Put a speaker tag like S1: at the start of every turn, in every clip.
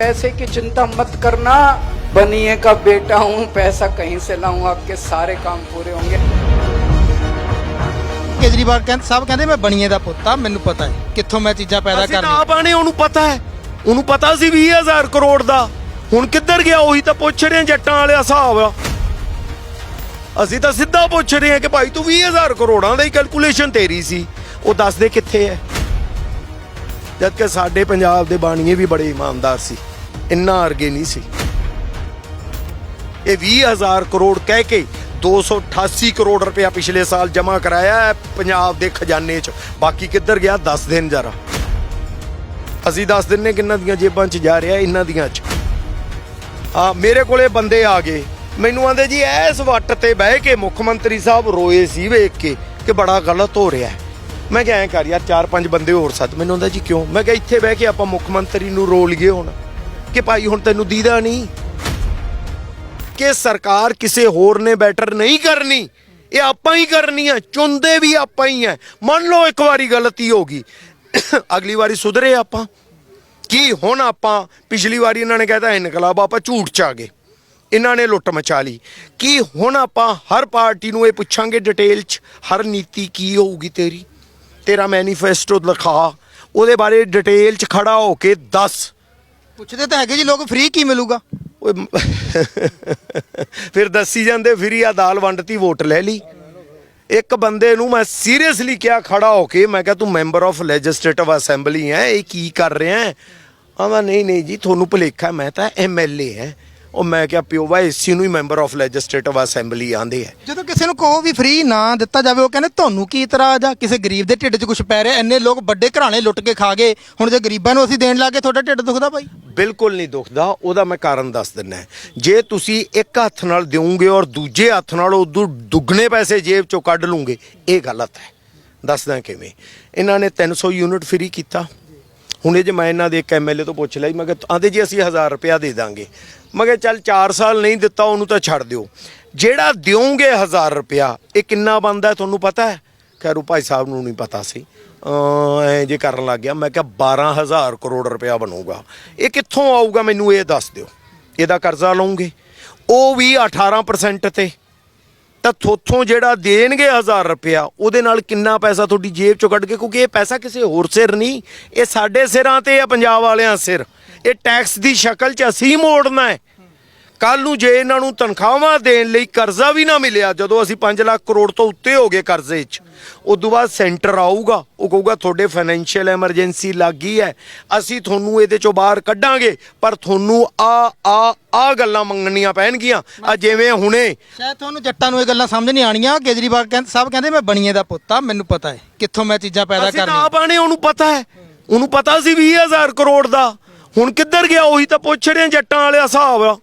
S1: पैसे की चिंता मत करना बनिए का बेटा हूँ पैसा कहीं से लाऊं आपके सारे काम पूरे होंगे
S2: ਕੇਜਰੀਵਾਲ ਕਹਿੰਦੇ ਸਾਹਿਬ ਕਹਿੰਦੇ ਮੈਂ ਬਣੀਏ ਦਾ ਪੁੱਤ ਆ ਮੈਨੂੰ ਪਤਾ ਹੈ ਕਿੱਥੋਂ ਮੈਂ ਚੀਜ਼ਾਂ ਪੈਦਾ
S3: ਅਸੀਂ ਤਾਂ
S2: ਕਰਨੀਆਂ
S3: ਆਪ ਆਣੇ ਉਹਨੂੰ ਪਤਾ ਹੈ ਉਹਨੂੰ ਪਤਾ ਸੀ 20000 ਕਰੋੜ ਦਾ ਹੁਣ ਕਿੱਧਰ ਗਿਆ ਉਹੀ ਤਾਂ ਪੁੱਛ ਰਹੇ ਹਾਂ ਜੱਟਾਂ ਵਾਲੇ ਹਿਸਾਬ ਆ ਅਸੀਂ ਤਾਂ ਸਿੱਧਾ ਪੁੱਛ ਰਹੇ ਹਾਂ ਕਿ ਭਾਈ ਤੂੰ 20000 ਕਰੋੜਾਂ ਦੀ ਕੈਲਕੂਲੇਸ਼ਨ ਤੇਰੀ ਸੀ ਉਹ ਦੱਸ ਦੇ ਕਿੱਥੇ ਹੈ ਜਦ ਕਿ ਸਾਡੇ ਪੰਜਾਬ ਦੇ ਬਾਣੀਏ ਵੀ ਬੜੇ ਇਮਾਨਦਾਰ ਸੀ ਇੰਨਾ ਅਰਗੇ ਨਹੀਂ ਸੀ। ਇਹ 20000 ਕਰੋੜ ਕਹਿ ਕੇ 288 ਕਰੋੜ ਰੁਪਇਆ ਪਿਛਲੇ ਸਾਲ ਜਮ੍ਹਾਂ ਕਰਾਇਆ ਹੈ ਪੰਜਾਬ ਦੇ ਖਜ਼ਾਨੇ 'ਚ। ਬਾਕੀ ਕਿੱਧਰ ਗਿਆ? ਦੱਸ ਦੇਣ ਜਰਾ। ਅਸੀਂ ਦੱਸ ਦਿੰਨੇ ਕਿੰਨਾਂ ਦੀਆਂ ਜੇਬਾਂ 'ਚ ਜਾ ਰਿਹਾ ਇਹਨਾਂ ਦੀਆਂ 'ਚ। ਆ, ਮੇਰੇ ਕੋਲੇ ਬੰਦੇ ਆ ਗਏ। ਮੈਨੂੰ ਆਂਦੇ ਜੀ, ਐਸ ਵੱਟ ਤੇ ਬਹਿ ਕੇ ਮੁੱਖ ਮੰਤਰੀ ਸਾਹਿਬ ਰੋਏ ਸੀ ਵੇਖ ਕੇ ਕਿ ਬੜਾ ਗਲਤ ਹੋ ਰਿਹਾ ਮੈਂ ਕਿਹਾ, ਐਂ ਕਰ ਯਾਰ, ਚਾਰ ਪੰਜ ਬੰਦੇ ਹੋਰ ਸੱਦ। ਮੈਨੂੰ ਆਂਦਾ, ਜੀ ਕਿਉਂ? ਮੈਂ ਕਿਹਾ, ਇੱਥੇ ਬਹਿ ਕੇ ਆਪਾਂ ਮੁੱਖ ਮੰਤਰੀ ਨੂੰ ਰੋ ਲਈਏ ਹੁਣ। ਕਿ ਭਾਈ ਹੁਣ ਤੈਨੂੰ ਦੀਦਾ ਨਹੀਂ, ਕਿ ਸਰਕਾਰ ਕਿਸੇ ਹੋਰ ਨੇ ਬੈਟਰ ਨਹੀਂ ਕਰਨੀ, ਇਹ ਆਪਾਂ ਹੀ ਕਰਨੀ ਹੈ ਚੁੰਦੇ ਵੀ ਆਪਾਂ ਹੀ ਹੈ ਮੰਨ ਲਓ ਇੱਕ ਵਾਰੀ ਗਲਤੀ ਹੋ ਗਈ, ਅਗਲੀ ਵਾਰੀ ਸੁਧਰੇ ਆਪਾਂ। ਕੀ ਹੁਣ ਆਪਾਂ, ਪਿਛਲੀ ਵਾਰੀ ਇਹਨਾਂ ਨੇ ਕਹਿਤਾ ਇਨਕਲਾਬ ਆਪਾਂ ਝੂਠ ਚ ਆ ਗਏ, ਇਹਨਾਂ ਨੇ ਲੁੱਟ ਮਚਾ ਲਈ। ਕੀ ਹੁਣ ਆਪਾਂ ਹਰ ਪਾਰਟੀ ਨੂੰ ਇਹ ਪੁੱਛਾਂਗੇ ਡਿਟੇਲ ਚ, ਹਰ ਨੀਤੀ ਕੀ ਹੋਊਗੀ ਤੇਰੀ? ਤੇਰਾ ਮੈਨੀਫੈਸਟੋ ਲਿਖਾ ਉਹਦੇ ਬਾਰੇ ਡਿਟੇਲ ਚ ਖੜਾ ਹੋ ਕੇ ਦੱਸ।
S2: ਪੁੱਛਦੇ ਤਾਂ ਹੈਗੇ ਜੀ ਲੋਕ ਫ੍ਰੀ ਕੀ ਮਿਲੂਗਾ?
S3: ਓਏ ਮ- ਫਿਰ ਦੱਸੀ ਜਾਂਦੇ ਫਰੀ ਆ ਦਾਲ ਵੰਡਤੀ ਵੋਟ ਲੈ ਲਈ। ਇੱਕ ਬੰਦੇ ਨੂੰ ਮੈਂ ਸੀਰੀਅਸਲੀ ਕਿਹਾ ਖੜਾ ਹੋ ਕੇ ਮੈਂ ਕਿਹਾ ਤੂੰ ਮੈਂਬਰ ਆਫ ਲੈਜਿਸਲੇਟਿਵ ਅਸੈਂਬਲੀ ਹੈ ਇਹ ਕੀ ਕਰ ਰਿਹਾ ਹੈ ਆਂਦਾ ਨਹੀਂ ਨਹੀਂ ਜੀ ਤੁਹਾਨੂੰ ਭੁਲੇਖਾ ਹੈ, ਮੈਂ ਤਾਂ ਐਮਐਲਏ ਹੈ ਉਹ ਮੈਂ ਕਿਹਾ ਪਿਓ ਵਾ ਇਸੀ ਨੂੰ ਹੀ ਮੈਂਬਰ ਆਫ ਲੈਜਿਸਲੇਟਿਵ ਅਸੈਂਬਲੀ ਆਂਦੇ ਹੈ
S2: ਜਦੋਂ ਕਿਸੇ ਨੂੰ ਕਹੋ ਵੀ ਫ੍ਰੀ ਨਾ ਦਿੱਤਾ ਜਾਵੇ ਉਹ ਕਹਿੰਦੇ ਤੁਹਾਨੂੰ ਕੀ ਇਤਰਾਜ਼ ਆ? ਕਿਸੇ ਗਰੀਬ ਦੇ ਢਿੱਡ 'ਚ ਕੁਝ ਪੈ ਰਿਹਾ? ਇੰਨੇ ਲੋਕ ਵੱਡੇ ਘਰਾਣੇ ਲੁੱਟ ਕੇ ਖਾ ਗਏ। ਹੁਣ ਜੇ ਗਰੀਬਾਂ ਨੂੰ ਅਸੀਂ ਦੇਣ ਲੱਗੇ ਤੁਹਾਡਾ ਢਿੱਡ ਦੁਖਦਾ ਭਾਈ?
S3: ਬਿਲਕੁਲ ਨਹੀਂ ਦੁਖਦਾ ਉਹਦਾ ਮੈਂ ਕਾਰਨ ਦੱਸ ਦਿੰਨਾ ਜੇ ਤੁਸੀਂ ਇੱਕ ਹੱਥ ਨਾਲ ਦਿਓਗੇ ਔਰ ਦੂਜੇ ਹੱਥ ਨਾਲ ਉਦੋਂ ਦੁੱਗਣੇ ਪੈਸੇ ਜੇਬ ਚੋਂ ਕੱਢ ਲੂਗੇ ਇਹ ਗਲਤ ਹੈ। ਦੱਸਦਾ ਕਿਵੇਂ। ਇਹਨਾਂ ਨੇ 300 ਯੂਨਿਟ ਫ੍ਰੀ ਕੀਤਾ। ਹੁਣ ਇਹ ਜੇ ਮੈਂ ਇਹਨਾਂ ਦੇ ਇੱਕ ਐਮਐਲਏ ਤੋਂ ਪੁੱਛ ਲਈ ਮੈਂ ਕਿਹਾ ਆਂਦੇ ਜੀ ਅਸੀਂ 1000 ਰੁਪਇਆ ਦੇ ਦਾਂਗੇ। ਮੈਂ ਕਿਹਾ ਚੱਲ 4 ਸਾਲ ਨਹੀਂ ਦਿੱਤਾ, ਉਹਨੂੰ ਤਾਂ ਛੱਡ ਦਿਓ। ਜਿਹੜਾ ਦਿਓਗੇ 1000 ਰੁਪਇਆ, ਇਹ ਕਿੰਨਾ ਬਣਦਾ ਤੁਹਾਨੂੰ ਪਤਾ ਹੈ? ਖੈਰੂ ਭਾਈ ਸਾਹਿਬ ਨੂੰ ਨਹੀਂ ਪਤਾ ਸੀ। ਅਹ ਐ ਜੇ ਕਰਨ ਲੱਗ ਗਿਆ, ਮੈਂ ਕਿਹਾ 12000 ਕਰੋੜ ਰੁਪਇਆ ਬਣੂਗਾ। ਇਹ ਕਿੱਥੋਂ ਆਊਗਾ ਮੈਨੂੰ ਇਹ ਦੱਸ ਦਿਓ। ਇਹਦਾ ਕਰਜ਼ਾ ਲਓਗੇ। ਉਹ ਵੀ 18% ਤੇ। ਤਾਂ ਥੋਥੋਂ ਜਿਹੜਾ ਦੇਣਗੇ 1000 ਰੁਪਇਆ, ਉਹਦੇ ਨਾਲ ਕਿੰਨਾ ਪੈਸਾ ਤੁਹਾਡੀ ਜੇਬ ਚੋਂ ਕੱਢ ਕੇ, ਕਿਉਂਕਿ ਇਹ ਪੈਸਾ ਕਿਸੇ ਹੋਰ ਸਿਰ ਨਹੀਂ, ਇਹ ਸਾਡੇ ਸਿਰਾਂ ਤੇ ਆ, ਪੰਜਾਬ ਵਾਲਿਆਂ ਸਿਰ। ਇਹ ਟੈਕਸ ਦੀ ਸ਼ਕਲ 'ਚ ਅਸੀਂ ਮੋੜਨਾ ਹੈ। ਕੱਲ ਨੂੰ ਜੇ ਇਹਨਾਂ ਨੂੰ ਤਨਖਾਹਾਂ ਦੇਣ ਲਈ ਕਰਜ਼ਾ ਵੀ ਨਾ ਮਿਲਿਆ ਜਦੋਂ ਅਸੀਂ 5 ਲੱਖ ਕਰੋੜ ਤੋਂ ਉੱਤੇ ਹੋ ਗਏ ਕਰਜ਼ੇ 'ਚ ਉਦੋਂ ਬਾਅਦ ਸੈਂਟਰ ਆਊਗਾ ਉਹ ਕਹੂਗਾ ਤੁਹਾਡੇ ਫਾਈਨੈਂਸ਼ੀਅਲ ਐਮਰਜੈਂਸੀ ਲੱਗੀ ਹੈ ਅਸੀਂ ਤੁਹਾਨੂੰ ਇਹਦੇ ਚੋਂ ਬਾਹਰ ਕੱਢਾਂਗੇ ਪਰ ਤੁਹਾਨੂੰ ਆ ਆ ਆ ਗੱਲਾਂ ਮੰਗਣੀਆਂ ਪੈਣਗੀਆਂ। ਆ ਜਿਵੇਂ ਹੁਣੇ
S2: ਸ਼ਾਇਦ ਤੁਹਾਨੂੰ ਜੱਟਾਂ ਨੂੰ ਇਹ ਗੱਲਾਂ ਸਮਝ ਨਹੀਂ ਆਣੀਆਂ ਕੇਜਰੀਵਾਲ ਕਹਿੰਦੇ ਸਾਹਿਬ ਕਹਿੰਦੇ ਮੈਂ ਬਣੀਏ ਦਾ ਪੁੱਤ ਆ ਮੈਨੂੰ ਪਤਾ ਹੈ ਕਿੱਥੋਂ ਮੈਂ ਚੀਜ਼ਾਂ ਪੈਦਾ
S3: ਅਸੀਂ ਤਾਂ
S2: ਕਰਨੀਆਂ।
S3: ਆਪ ਆਣੇ ਉਹਨੂੰ ਪਤਾ ਹੈ। ਉਹਨੂੰ ਪਤਾ ਸੀ 20000 ਕਰੋੜ ਦਾ। ਹੁਣ ਕਿੱਧਰ ਗਿਆ? ਉਹੀ ਤਾਂ ਪੁੱਛ ਰਹੇ ਹਾਂ, ਜੱਟਾਂ ਵਾਲੇ ਹਿਸਾਬ ਆ।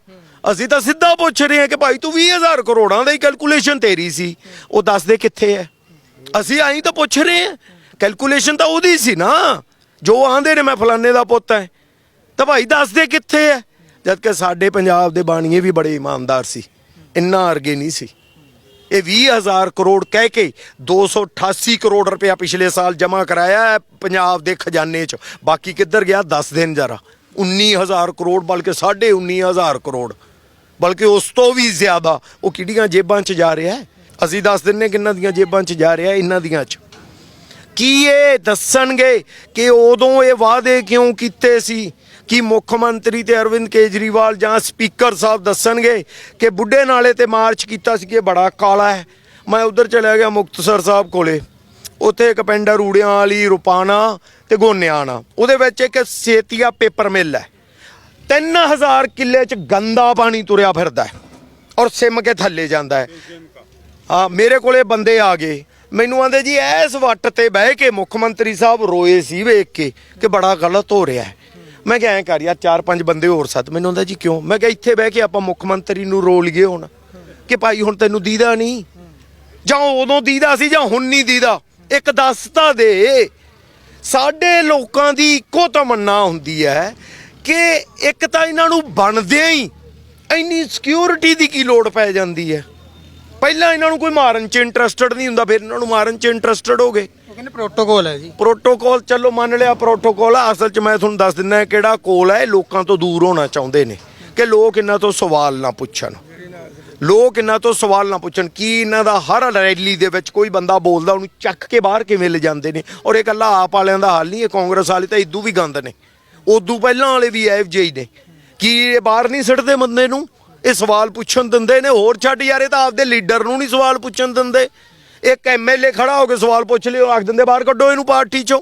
S3: ਅਸੀਂ ਤਾਂ ਸਿੱਧਾ ਪੁੱਛ ਰਹੇ ਹਾਂ ਕਿ ਭਾਈ ਤੂੰ 20000 ਕਰੋੜਾਂ ਦਾ ਹੀ ਕੈਲਕੂਲੇਸ਼ਨ ਤੇਰੀ ਸੀ। ਉਹ ਦੱਸ ਦੇ ਕਿੱਥੇ ਹੈ ਅਸੀਂ ਆਈ ਤਾਂ ਪੁੱਛ ਰਹੇ ਹਾਂ। ਕੈਲਕੂਲੇਸ਼ਨ ਤਾਂ ਉਹਦੀ ਸੀ ਨਾ। ਜੋ ਆਂਦੇ ਨੇ, ਮੈਂ ਫਲਾਣੇ ਦਾ ਪੁੱਤ ਹੈ ਤਾਂ ਭਾਈ ਦੱਸ ਦੇ ਕਿੱਥੇ ਹੈ ਜਦ ਕਿ ਸਾਡੇ ਪੰਜਾਬ ਦੇ ਬਾਣੀਏ ਵੀ ਬੜੇ ਇਮਾਨਦਾਰ ਸੀ। ਇੰਨਾ ਅਰਗੇ ਨਹੀਂ ਸੀ। ਇਹ 20000 ਕਰੋੜ ਕਹਿ ਕੇ 288 ਕਰੋੜ ਰੁਪਇਆ ਪਿਛਲੇ ਸਾਲ ਜਮ੍ਹਾਂ ਕਰਾਇਆ ਪੰਜਾਬ ਦੇ ਖਜ਼ਾਨੇ 'ਚ। ਬਾਕੀ ਕਿੱਧਰ ਗਿਆ? ਦੱਸ ਦੇਣ ਜਰਾ। 19000 ਕਰੋੜ ਬਲਕਿ 19500 ਕਰੋੜ। ਬਲਕਿ ਉਸ ਤੋਂ ਵੀ ਜ਼ਿਆਦਾ। ਉਹ ਕਿਹੜੀਆਂ ਜੇਬਾਂ 'ਚ ਜਾ ਰਿਹਾ ਅਸੀਂ ਦੱਸ ਦਿੰਨੇ ਕਿੰਨਾਂ ਦੀਆਂ ਜੇਬਾਂ 'ਚ ਜਾ ਰਿਹਾ ਇਹਨਾਂ ਦੀਆਂ 'ਚ। ਕੀ ਇਹ ਦੱਸਣਗੇ ਕਿ ਉਦੋਂ ਇਹ ਵਾਅਦੇ ਕਿਉਂ ਕੀਤੇ ਸੀ? ਕਿ ਮੁੱਖ ਮੰਤਰੀ ਤੇ ਅਰਵਿੰਦ ਕੇਜਰੀਵਾਲ ਜਾਂ ਸਪੀਕਰ ਸਾਹਿਬ ਦੱਸਣਗੇ ਕਿ ਬੁੱਢੇ ਨਾਲੇ ਤੇ ਮਾਰਚ ਕੀਤਾ ਸੀ ਕਿ ਇਹ ਬੜਾ ਕਾਲਾ ਹੈ? ਮੈਂ ਉਧਰ ਚਲਾ ਗਿਆ ਮੁਕਤਸਰ ਸਾਹਿਬ ਕੋਲੇ। ਉੱਥੇ ਇੱਕ ਪਿੰਡ ਰੂੜਿਆਂ ਵਾਲੀ, ਰੁਪਾਣਾ ਤੇ ਗੋਨਿਆਣਾ। ਉਹਦੇ ਵਿੱਚ ਇੱਕ ਸੇਤੀਆ ਪੇਪਰ ਮਿਲ ਹੈ। 3000 ਕਿੱਲੇ ਚ ਗੰਦਾ ਪਾਣੀ ਤੁਰਿਆ ਫਿਰਦਾ ਹੈ ਔਰ ਸਿਮ ਕੇ ਥੱਲੇ ਜਾਂਦਾ ਹੈ। ਆ ਮੇਰੇ ਕੋਲੇ ਬੰਦੇ ਆ ਗਏ। ਮੈਨੂੰ ਆਂਦੇ ਜੀ, ਐਸ ਵੱਟ ਤੇ ਬਹਿ ਕੇ ਮੁੱਖ ਮੰਤਰੀ ਸਾਹਿਬ ਰੋਏ ਸੀ ਵੇਖ ਕੇ ਕਿ ਬੜਾ ਗਲਤ ਹੋ ਰਿਹਾ ਹੈ। ਮੈਂ ਕਿਹਾ, ਐਂ ਕਰ ਯਾਰ, ਚਾਰ ਪੰਜ ਬੰਦੇ ਹੋਰ ਸੱਦ। ਮੈਨੂੰ ਆਂਦਾ, ਜੀ ਕਿਉਂ? ਮੈਂ ਕਿਹਾ, ਇੱਥੇ ਬਹਿ ਕੇ ਆਪਾਂ ਮੁੱਖ ਮੰਤਰੀ ਨੂੰ ਰੋ ਲਈਏ ਹੁਣ ਕਿ ਭਾਈ ਹੁਣ ਤੈਨੂੰ ਦੀਦਾ ਨਹੀਂ ਜਾਂ ਉਦੋਂ ਦੀਦਾ ਸੀ ਜਾਂ ਹੁਣ ਨਹੀਂ ਦੀਦਾ? ਇੱਕ ਦੱਸ ਤਾਂ ਦੇ ਸਾਡੇ ਲੋਕਾਂ ਦੀ ਇੱਕੋ ਤਮੰਨਾ ਹੁੰਦੀ ਹੈ ਕਿ ਇੱਕ ਤਾਂ ਇਹਨਾਂ ਨੂੰ ਬਣਦਿਆਂ ਹੀ ਇੰਨੀ ਸਿਕਿਉਰਿਟੀ ਦੀ ਕੀ ਲੋੜ ਪੈ ਜਾਂਦੀ ਹੈ। ਪਹਿਲਾਂ ਇਹਨਾਂ ਨੂੰ ਕੋਈ ਮਾਰਨ 'ਚ ਇੰਟਰਸਟਡ ਨਹੀਂ ਹੁੰਦਾ ਫਿਰ ਇਹਨਾਂ ਨੂੰ ਮਾਰਨ 'ਚ ਇੰਟਰਸਟਡ ਹੋ ਗਏ।
S2: ਕਹਿੰਦੇ ਪ੍ਰੋਟੋਕੋਲ ਹੈ ਜੀ।
S3: ਪ੍ਰੋਟੋਕਾਲ ਚਲੋ ਮੰਨ ਲਿਆ ਪ੍ਰੋਟੋਕਾਲ ਆ ਅਸਲ 'ਚ ਮੈਂ ਤੁਹਾਨੂੰ ਦੱਸ ਦਿੰਦਾ ਕਿਹੜਾ ਕੋਲ ਹੈ ਇਹ ਲੋਕਾਂ ਤੋਂ ਦੂਰ ਹੋਣਾ ਚਾਹੁੰਦੇ ਨੇ ਕਿ ਲੋਕ ਇਹਨਾਂ ਤੋਂ ਸਵਾਲ ਨਾ ਪੁੱਛਣ। ਲੋਕ ਇਹਨਾਂ ਤੋਂ ਸਵਾਲ ਨਾ ਪੁੱਛਣ ਕੀ ਇਹਨਾਂ ਦਾ ਹਰ ਰੈਲੀ ਦੇ ਵਿੱਚ ਕੋਈ ਬੰਦਾ ਬੋਲਦਾ, ਉਹਨੂੰ ਚੱਕ ਕੇ ਬਾਹਰ ਕਿਵੇਂ ਲੈ ਜਾਂਦੇ ਨੇ? ਔਰ ਇਹ ਇਕੱਲਾ ਆਪ ਵਾਲਿਆਂ ਦਾ ਹਾਲ ਨਹੀਂ, ਇਹ ਕਾਂਗਰਸ ਵਾਲੇ ਤਾਂ ਇਦੋਂ ਵੀ ਗੰਦ ਨੇ। ਉਦੋਂ ਪਹਿਲਾਂ ਵਾਲੇ ਵੀ ਐਫ ਹੀ ਨੇ। ਕੀ ਇਹ ਬਾਹਰ ਨਹੀਂ ਸਿੱਟਦੇ ਬੰਦੇ ਨੂੰ? ਇਹ ਸਵਾਲ ਪੁੱਛਣ ਦਿੰਦੇ ਨੇ, ਹੋਰ ਛੱਡ ਯਾਰ, ਇਹ ਤਾਂ ਆਪਦੇ ਲੀਡਰ ਨੂੰ ਨਹੀਂ ਸਵਾਲ ਪੁੱਛਣ ਦਿੰਦੇ। ਇੱਕ ਐਮਐਲਏ ਖੜਾ ਹੋ ਕੇ ਸਵਾਲ ਪੁੱਛ ਲਿਓ, ਆਖ ਦਿੰਦੇ, ਬਾਹਰ ਕੱਢੋ ਇਹਨੂੰ ਪਾਰਟੀ ਚੋਂ।